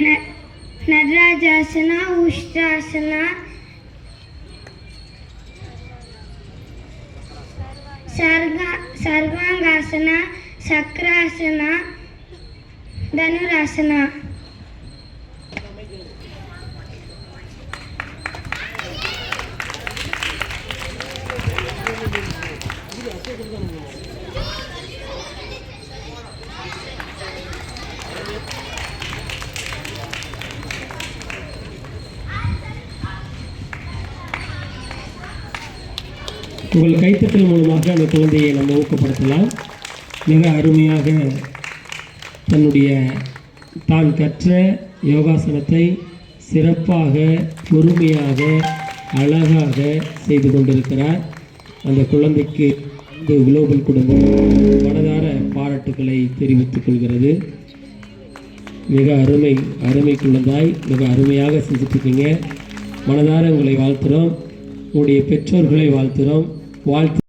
नटराजासन उष्ट्रासन सर्ग सर्वांगासन सक्रासन धनुरासन। உங்கள் கைத்தட்டல் மூலமாக அந்த குழந்தையை நம்ம ஊக்கப்படுத்தலாம். மிக அருமையாக தன்னுடைய தான் கற்ற யோகாசனத்தை சிறப்பாக பொறுமையாக அழகாக செய்து கொண்டிருக்கிறார். அந்த குழந்தைக்கு இந்த குளோபல் குடும்பம் மனதார பாராட்டுக்களை தெரிவித்துக் கொள்கிறது. மிக அருமை அருமை குழந்தாய் மிக அருமையாக செஞ்சுட்ருக்கீங்க மனதார உங்களை வாழ்த்துகிறோம் உங்களுடைய பெற்றோர்களை வாழ்த்துகிறோம் வாழ்த்து